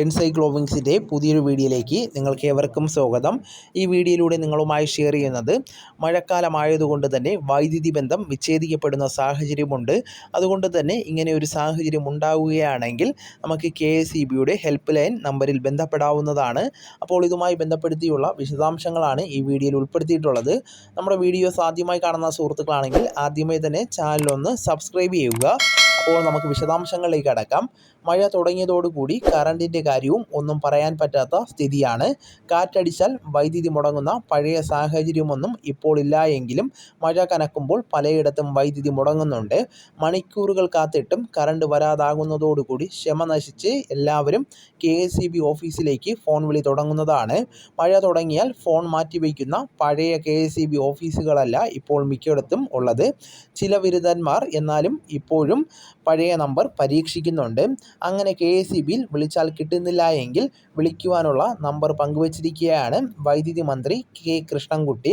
എൻസൈക്ലോവിങ്സിന്റെ പുതിയൊരു വീഡിയോയിലേക്ക് നിങ്ങൾക്ക് ഏവർക്കും സ്വാഗതം. ഈ വീഡിയോയിലൂടെ നിങ്ങളുമായി ഷെയർ ചെയ്യുന്നത് മഴക്കാലമായതുകൊണ്ട് തന്നെ വൈദ്യുതി ബന്ധം വിച്ഛേദിക്കപ്പെടുന്ന സാഹചര്യമുണ്ട്. അതുകൊണ്ട് തന്നെ ഇങ്ങനെ ഒരു സാഹചര്യം ഉണ്ടാവുകയാണെങ്കിൽ നമുക്ക് കെ എസ് ഇ ബിയുടെ ഹെൽപ്പ് ലൈൻ നമ്പറിൽ ബന്ധപ്പെടാവുന്നതാണ്. അപ്പോൾ ഇതുമായി ബന്ധപ്പെടുത്തിയുള്ള വിശദാംശങ്ങളാണ് ഈ വീഡിയോയിൽ ഉൾപ്പെടുത്തിയിട്ടുള്ളത്. നമ്മുടെ വീഡിയോസ് ആദ്യമായി കാണുന്ന സുഹൃത്തുക്കളാണെങ്കിൽ ആദ്യമേ തന്നെ ചാനലൊന്ന് സബ്സ്ക്രൈബ് ചെയ്യുക. അപ്പോൾ നമുക്ക് വിശദാംശങ്ങളിലേക്ക് അടക്കാം. മഴ തുടങ്ങിയതോടുകൂടി കറണ്ടിന്റെ കാര്യവും ഒന്നും പറയാൻ പറ്റാത്ത സ്ഥിതിയാണ്. കാറ്റടിച്ചാൽ വൈദ്യുതി മുടങ്ങുന്ന പഴയ സാഹചര്യമൊന്നും ഇപ്പോൾ ഇല്ല എങ്കിലും മഴ കനക്കുമ്പോൾ പലയിടത്തും വൈദ്യുതി മുടങ്ങുന്നുണ്ട്. മണിക്കൂറുകൾ കാത്തിട്ടും കറണ്ട് വരാതാകുന്നതോടുകൂടി ക്ഷമ നശിച്ച് എല്ലാവരും കെ എസ് സി ബി ഓഫീസിലേക്ക് ഫോൺ വിളി തുടങ്ങുന്നതാണ്. മഴ തുടങ്ങിയാൽ ഫോൺ മാറ്റിവെക്കുന്ന പഴയ കെ എസ് സി ബി ഓഫീസുകളല്ല ഇപ്പോൾ മിക്കയിടത്തും ഉള്ളത്. ചില ബിരുദന്മാർ എന്നാലും ഇപ്പോഴും പഴയ നമ്പർ പരീക്ഷിക്കുന്നുണ്ട്. അങ്ങനെ കെ എസ് ഇ ബിയിൽ വിളിച്ചാൽ കിട്ടുന്നില്ല എങ്കിൽ വിളിക്കുവാനുള്ള നമ്പർ പങ്കുവച്ചിരിക്കുകയാണ് വൈദ്യുതി മന്ത്രി കെ കൃഷ്ണൻകുട്ടി.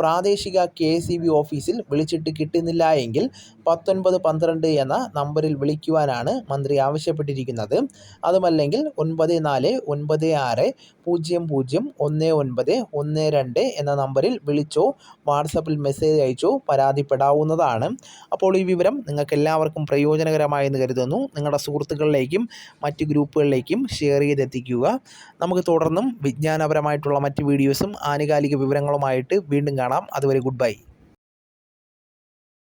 പ്രാദേശിക കെ എസ് ഇ ബി ഓഫീസിൽ വിളിച്ചിട്ട് കിട്ടുന്നില്ല എങ്കിൽ പത്തൊൻപത് പന്ത്രണ്ട് എന്ന നമ്പറിൽ വിളിക്കുവാനാണ് മന്ത്രി ആവശ്യപ്പെട്ടിരിക്കുന്നത്. അതുമല്ലെങ്കിൽ ഒൻപത് നാല് ഒൻപത് ആറ് പൂജ്യം പൂജ്യം ഒന്ന് ഒൻപത് ഒന്ന് രണ്ട് എന്ന നമ്പറിൽ വിളിച്ചോ വാട്സപ്പിൽ മെസ്സേജ് അയച്ചോ പരാതിപ്പെടാവുന്നതാണ്. അപ്പോൾ ഈ വിവരം നിങ്ങൾക്ക് എല്ലാവർക്കും പ്രയോജനകരമായെന്ന് കരുതുന്നു. നിങ്ങളുടെ സുഹൃത്തുക്കളിലേക്കും മറ്റ് ഗ്രൂപ്പുകളിലേക്കും ഷെയർ ചെയ്തെത്തിക്കുക. നമുക്ക് തുടർന്നും വിജ്ഞാനപരമായിട്ടുള്ള മറ്റ് വീഡിയോസും ആനുകാലിക വിവരങ്ങളുമായിട്ട് വീണ്ടും കാണാം. അതുവരെ ഗുഡ് ബൈ